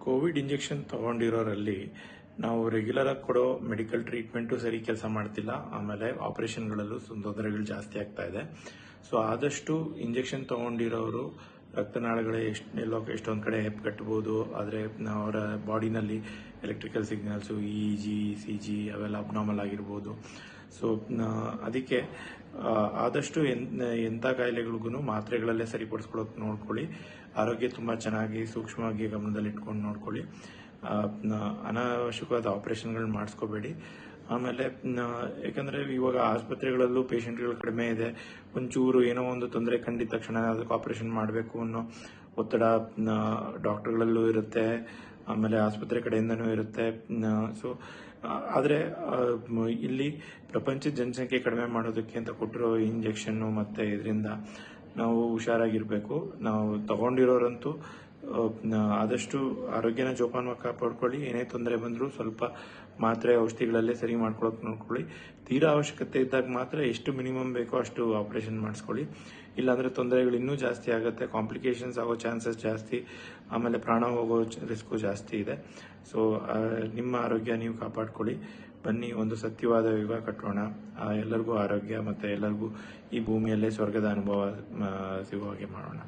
Covid injection ತಗೊಂಡಿರೋರಲ್ಲಿ ನಾವು regular ಆಗಿ ಕೊಡೋ ಮೆಡಿಕಲ್ ಟ್ರೀಟ್ಮೆಂಟು ಸರಿ ಕೆಲಸ ಮಾಡ್ತಿಲ್ಲ. ಆಮೇಲೆ ಆಪರೇಷನ್ಗಳಲ್ಲೂ ತೊಂದರೆಗಳು ಜಾಸ್ತಿ ಆಗ್ತಾ ಇದೆ. ಸೊ ಆದಷ್ಟು ಇಂಜೆಕ್ಷನ್ ತಗೊಂಡಿರೋರು ರಕ್ತನಾಳಗಳೇ ಎಷ್ಟು ಎಲ್ಲೋ ಎಷ್ಟೊಂದು ಕಡೆ ಹೆಪ್ಪುಗಟ್ಟಬಹುದು ಆದರೆ ಅವರ ಬಾಡಿನಲ್ಲಿ electrical signals E G C G ಅವೆಲ್ಲ ಅಬ್ನಾರ್ಮಲ್ ಆಗಿರ್ಬೋದು. ಸೊ ಅದಕ್ಕೆ ಆದಷ್ಟು ಎನ್ ಎಂಥ ಕಾಯಿಲೆಗಳಿಗೂ ಮಾತ್ರೆಗಳಲ್ಲೇ ಸರಿಪಡಿಸ್ಕೊಳ್ಳೋಕೆ ನೋಡ್ಕೊಳ್ಳಿ. ಆರೋಗ್ಯ ತುಂಬ ಚೆನ್ನಾಗಿ ಸೂಕ್ಷ್ಮವಾಗಿ ಗಮನದಲ್ಲಿಟ್ಕೊಂಡು ನೋಡ್ಕೊಳ್ಳಿ. ಅನಾವಶ್ಯಕವಾದ ಆಪ್ರೇಷನ್ಗಳನ್ನ ಮಾಡಿಸ್ಕೋಬೇಡಿ. ಆಮೇಲೆ ಯಾಕಂದ್ರೆ ಇವಾಗ ಆಸ್ಪತ್ರೆಗಳಲ್ಲೂ ಪೇಷಂಟ್ಗಳು ಕಡಿಮೆ ಇದೆ. ಒಂಚೂರು ಏನೋ ಒಂದು ತೊಂದರೆ ಕಂಡಿದ ತಕ್ಷಣ ಅದಕ್ಕೆ ಆಪರೇಷನ್ ಮಾಡಬೇಕು ಅನ್ನೋ ಒತ್ತಡ ಡಾಕ್ಟರ್ಗಳಲ್ಲೂ ಇರುತ್ತೆ. ಆಮೇಲೆ ಆಸ್ಪತ್ರೆ ಕಡೆಯಿಂದನೂ ಇರುತ್ತೆ. ಸೊ ಆದರೆ ಇಲ್ಲಿ ಪ್ರಪಂಚದ ಜನಸಂಖ್ಯೆ ಕಡಿಮೆ ಮಾಡೋದಕ್ಕೆ ಅಂತ ಕೊಟ್ಟಿರೋ ಇಂಜೆಕ್ಷನ್ನು ಮತ್ತೆ ಇದರಿಂದ ನಾವು ಹುಷಾರಾಗಿರಬೇಕು. ನಾವು ತಗೊಂಡಿರೋರಂತೂ ಆದಷ್ಟು ಆರೋಗ್ಯನ ಜೋಪಾನವಾಗಿ ಕಾಪಾಡ್ಕೊಳ್ಳಿ. ಏನೇ ತೊಂದರೆ ಬಂದರೂ ಸ್ವಲ್ಪ ಮಾತ್ರೆ ಔಷಧಿಗಳಲ್ಲೇ ಸರಿ ಮಾಡ್ಕೊಳ್ಳೋಕೆ ನೋಡ್ಕೊಳ್ಳಿ. ತೀರಾ ಅವಶ್ಯಕತೆ ಇದ್ದಾಗ ಮಾತ್ರ ಎಷ್ಟು ಮಿನಿಮಮ್ ಬೇಕೋ ಅಷ್ಟು ಆಪ್ರೇಷನ್ ಮಾಡಿಸ್ಕೊಳ್ಳಿ. ಇಲ್ಲಾಂದರೆ ತೊಂದರೆಗಳು ಇನ್ನೂ ಜಾಸ್ತಿ ಆಗುತ್ತೆ. ಕಾಂಪ್ಲಿಕೇಶನ್ಸ್ ಆಗೋ ಚಾನ್ಸಸ್ ಜಾಸ್ತಿ. ಆಮೇಲೆ ಪ್ರಾಣ ಹೋಗೋ ರಿಸ್ಕು ಜಾಸ್ತಿ ಇದೆ. ಸೊ ನಿಮ್ಮ ಆರೋಗ್ಯ ನೀವು ಕಾಪಾಡ್ಕೊಳ್ಳಿ. ಬನ್ನಿ, ಒಂದು ಸತ್ಯವಾದ ಯುಗ ಕಟ್ಟೋಣ. ಎಲ್ಲರಿಗೂ ಆರೋಗ್ಯ ಮತ್ತು ಎಲ್ಲರಿಗೂ ಈ ಭೂಮಿಯಲ್ಲೇ ಸ್ವರ್ಗದ ಅನುಭವ ಸಿಗುವ ಹಾಗೆ ಮಾಡೋಣ.